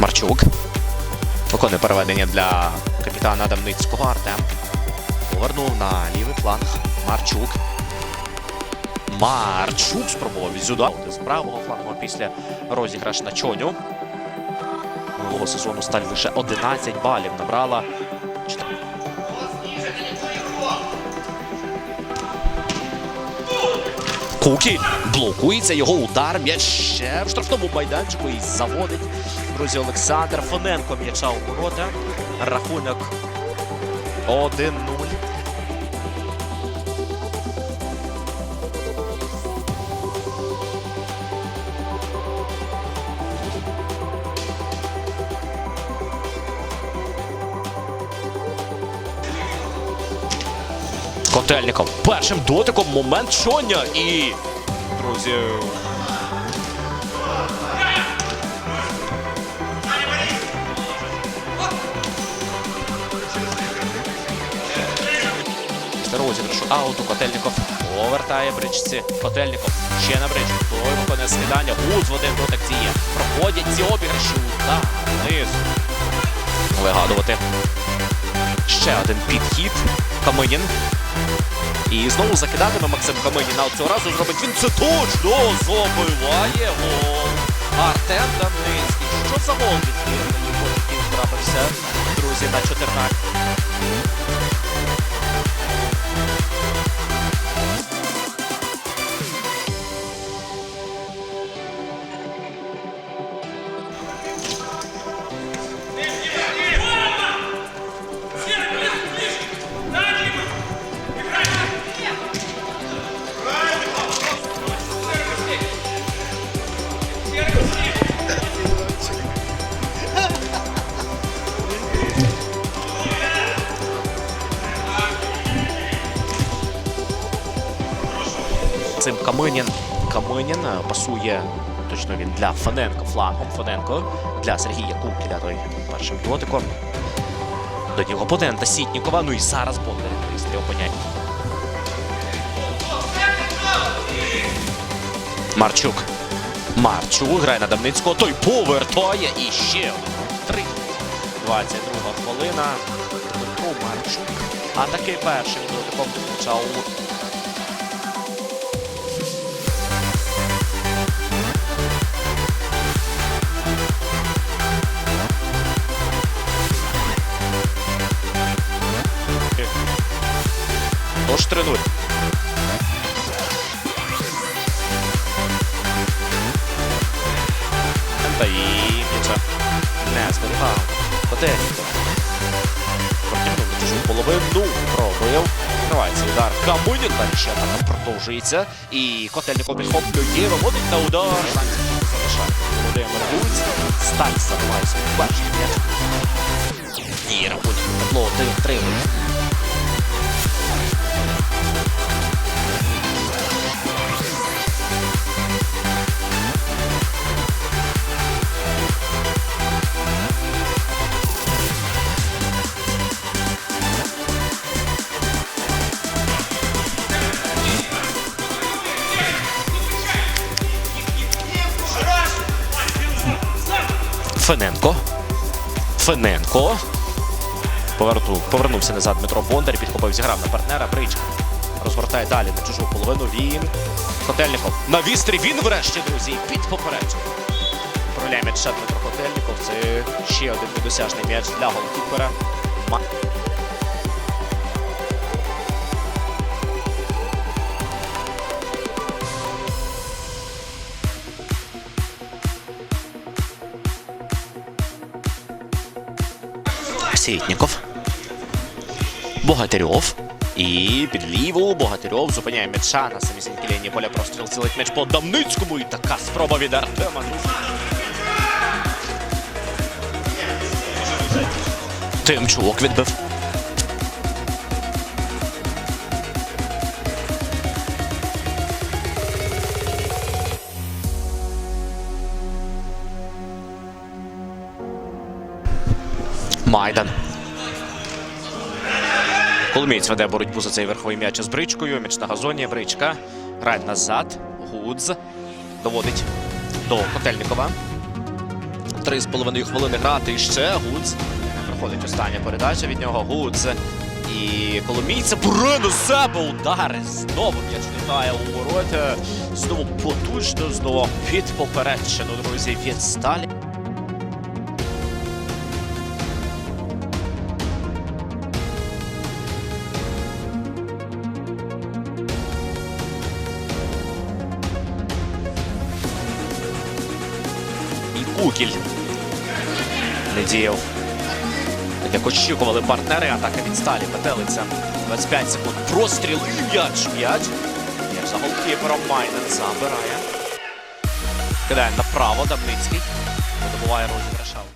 Марчук. Виконує переведення для капітана Адамницького Артем. Повернув на лівий фланг. Марчук. Марчук спробував відзюдати з правого флангу після розіграш на чоню. Минулого сезону сталь лише 11 балів набрала. Кукі блокується його удар. М'яч ще в штрафному майданчику і заводить. Друзі, Олександр Фоненко м'яча у ворота. Рахунок 1-0. Котельников першим дотиком момент чоня і. Друзі. Розіграшу ауту Котельников повертає бричці. Котельников ще на бричку. Той виконує скидання. Гуц в один дотик діє. Проходять ці обіграші. Удар внизу. Вигадувати. Ще один підхід. Каминін. І знову закидатиме Максим Каминін. А цього разу зробить він це точно забиває гол. Артем Дамницький. Що за гол від збірної трапився, друзі, на 14. Цим Каминін. Каминін е, пасує. Точно він для Фоненко флангом. Фоненко для Сергія Кукіля той першим дотиком. До нього опонента Сітнікова. Ну і зараз Бондар пристрій опонять. Марчук. Марчук грає на Давницького. Той повертає і ще один. Три. 22 хвилина. Марчук. А такий першим дотиком у Тож 3-0. Та і м'яча не зберігав. Котельников. Протягнув чужу половину. Пробив. Тривається удар. Каминін. Далі ще атака продовжується. І Котельников підхоплює. Виводить на удар. Залишає. Володимир Гуць. Сталь забиває свій перший м'яч. І рахунок табло 1-3. Фененко. Фененко. Повернув, повернувся назад Дмитро Бондар, підхопив, зіграв на партнера. Бричка. Розгортає далі на чужу половину. Він. Котельников. На вістрі він врешті, друзі. Під попередження. Управляє ще Дмитро Котельников. Це ще один недосяжний м'яч для голкіпера. Сітніков. Богатирьов. І під ліву Богатирьов зупиняє м'яча на самісінькій лінії поля простріл цілить м'яч по Дамницькому. І така спроба від Артема. Тимчук відбив. Майдан. Коломієць веде боротьбу за цей верховий м'яч з бричкою. М'яч на газоні. Бричка. Грає назад. Гудз. Доводить до Котельникова. 3,5 хвилини грати. І ще Гудз. Проходить остання передача від нього. Гудз. І коломійця буре на себе удар. Знову м'яч літає у ворота. Знову потужно, знову під попередчину, друзі, від сталі. І Кукіль не діяв. Як очікували партнери, атака від сталі, петелиться. 25 секунд. Простріл і м'яч. М'яч. М'яч за голкіпером Майнен забирає. Кидає направо Дабницький. Видобуває розіграша.